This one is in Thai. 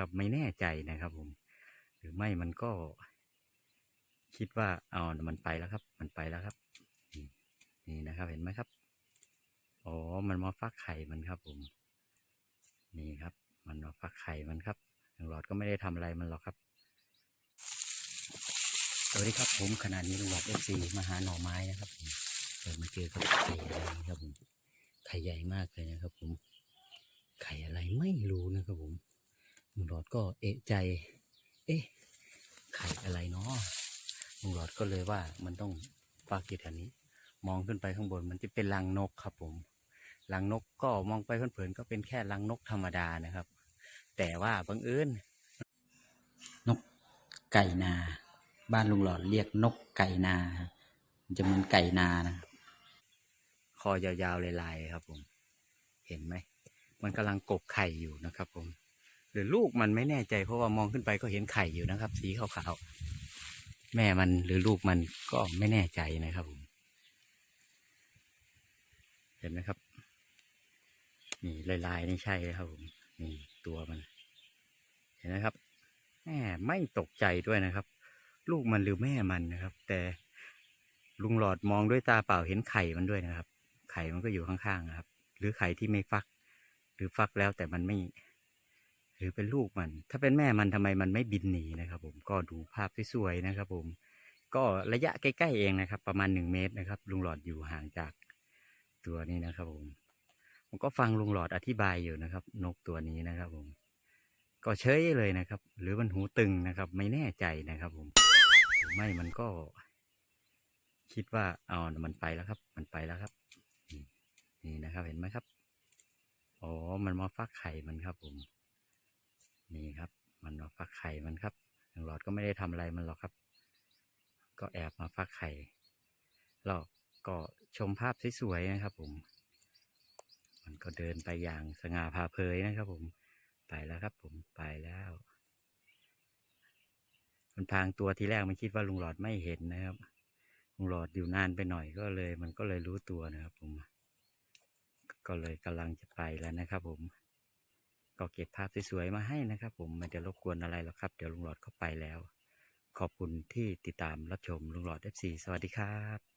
นะครับ ไม่แน่ใจนะครับผม หรือไม่มันก็ คิดว่าเอามันไปแล้วครับ มันไปแล้วครับ นี่นะครับ เห็นไหมครับอ๋อมันมาฟักไข่มันครับ ผม นี่ครับ มันมาฟักไข่มันครับทางหลอดก็ไม่ได้ทำอะไรมันหรอกครับสวัสดีครับผมขณะนี้ลุงหลอดเอฟซีมาหาหน่อไม้นะครับผมเปิดมาเจอกับไข่อะไรครับผมไข่ใหญ่มากเลยนะครับผม ไข่อะไรไม่รู้นะครับผม ลุงหลอดก็เอะใจ เอ๊ะ ไข่อะไรเนาะลุงหลอดก็เลยว่ามันต้องฟักอยู่แถวนี้ มองขึ้นไปข้างบนมันจะเป็นรังนกครับ ผมรังนกก็มองไปเผินๆก็เป็นแค่รังนกธรรมดานะครับ แต่ว่าบังเอิญนกไก่นา บ้านลุงหลอดเรียกนกไก่นามันจะเหมือนไก่นานะครับคอยาวๆลายๆครับ ผม เห็นไหม มันกำลังกบไข่อยู่นะครับ ผม หรือลูกมันไม่แน่ใจ เพราะว่ามองขึ้นไปก็เห็นไข่อยู่นะครับ สีขาวๆแม่มันหรือลูกมันก็ไม่แน่ใจนะครับผมเห็นไหมครับ นี่ลายๆนี่ใช่เลยครับผมนี่ตัวมัน เห็นไหมครับแม่ไม่ตกใจด้วยนะครับ ลูกมันหรือแม่มันนะครับ แต่ลุงหลอดมองด้วยตาเปล่าเห็นไข่มันด้วยนะครับ ไข่มันก็อยู่ข้างๆนะครับ หรือไข่ที่ไม่ฟัก หรือฟักแล้วแต่มันไม่ หรือเป็นลูกมัน ถ้าเป็นแม่มันทำไมมันไม่บินหนีนะครับผมก็ดูภาพสวยๆนะครับผมก็ระยะใกล้ๆเองนะครับ ประมาณหนึ่งเมตรนะครับ ลุงหลอดอยู่ห่างจากตัวนี้นะครับผมผมก็ฟังลุงหลอดอธิบายอยู่นะครับ นกตัวนี้นะครับผม ก็เฉยเลยนะครับ หรือมันหูตึงนะครับ ไม่แน่ใจนะครับผมหรือไม่มันก็ คิดว่าเอามันไปแล้วครับ มันไปแล้วครับ นี่นะครับเห็นไหมครับอ๋อมันมาฟักไข่มันครับผม นี่ครับ มันมาฟักไข่มันครับทางหลอดก็ไม่ได้ทำอะไรมันหรอกครับ ก็แอบมาฟักไข่เราก็ชมภาพสวยๆนะครับ ผม มันก็เดินไปอย่างสง่าผ่าเผยนะครับ ผม ไปแล้วครับ ผมไปแล้ว มันพางตัวทีแรกมันคิดว่าลุงหลอดไม่เห็นนะครับ ลุงหลอดอยู่นานไปหน่อยก็เลย มันก็เลยรู้ตัวนะครับ ผม ก็เลยกำลังจะไปแล้วนะครับ ผม ก็เก็บภาพสวยๆมาให้นะครับผมไม่ได้รบกวนอะไรหรอกครับ เดี๋ยวลุงหลอดเข้าไปแล้ว ขอบคุณที่ติดตามรับชมลุงหลอด FC สวัสดีครับ